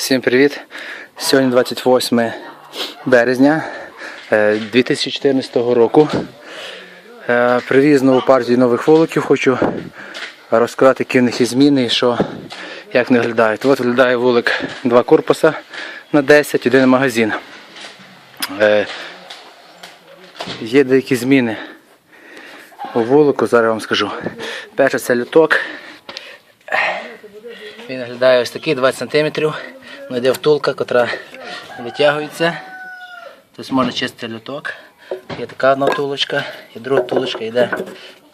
Всім привіт! Сьогодні 28 березня е, 2014 року. Е, Привіз нову партію нових вуликів. Хочу розказати, які в них є зміни і що, як вони виглядають. От виглядає вулик два корпуса на 10, один магазин. Е, Є деякі зміни у вулику, зараз я вам скажу. Перше це люток. Він виглядає ось такий 20 см. Йде втулка, яка витягується. Тобто можна чистити люток. Є така одна втулочка і друга втулочка йде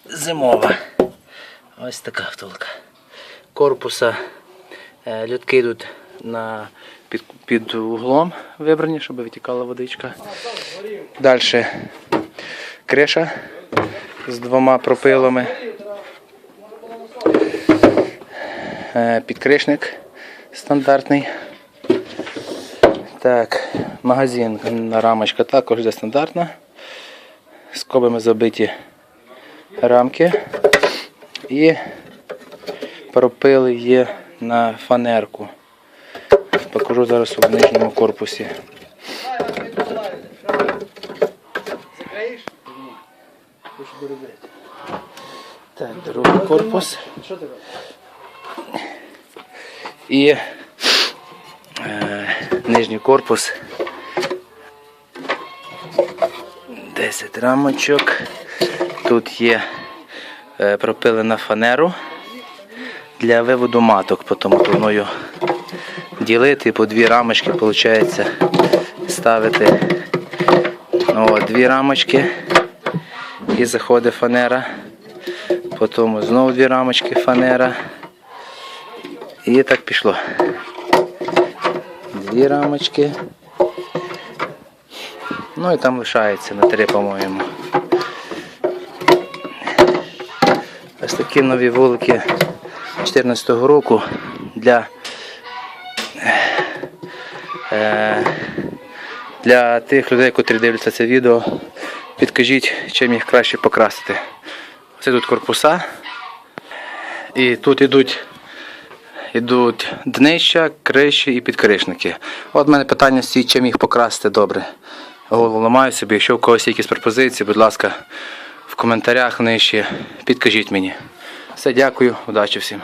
зимова. Ось така втулка. Корпуса е, лютки йдуть на, під, під углом вибрані, щоб витікала водичка. Далі криша з двома пропилами. Е, Підкришник стандартний. Так, магазин, рамочка також йде стандартна. Скобами забиті рамки. І пропили є на фанерку. Покажу зараз у нижньому корпусі. Так, другий корпус. І е, нижній корпус. 10 рамочок. Тут є е, пропилена фанеру для виводу маток, потім планую ділити по дві рамочки, виходить, ставити ну, дві рамочки і заходить фанера. Потім знову дві рамочки фанера. І так пішло. Дві рамочки. Ну і там лишається на три, по-моєму. Ось такі нові вулики 2014 року для, е, для тих людей, котрі дивляться це відео. Підкажіть, чим їх краще покрасити. Ось тут корпуса. І тут ідуть Ідуть днища, криші і підкришники. От в мене питання з чим їх покрасити добре. Голову ламаю собі. Якщо у когось є якісь пропозиції, будь ласка, в коментарях нижче підкажіть мені. Все, дякую, удачі всім.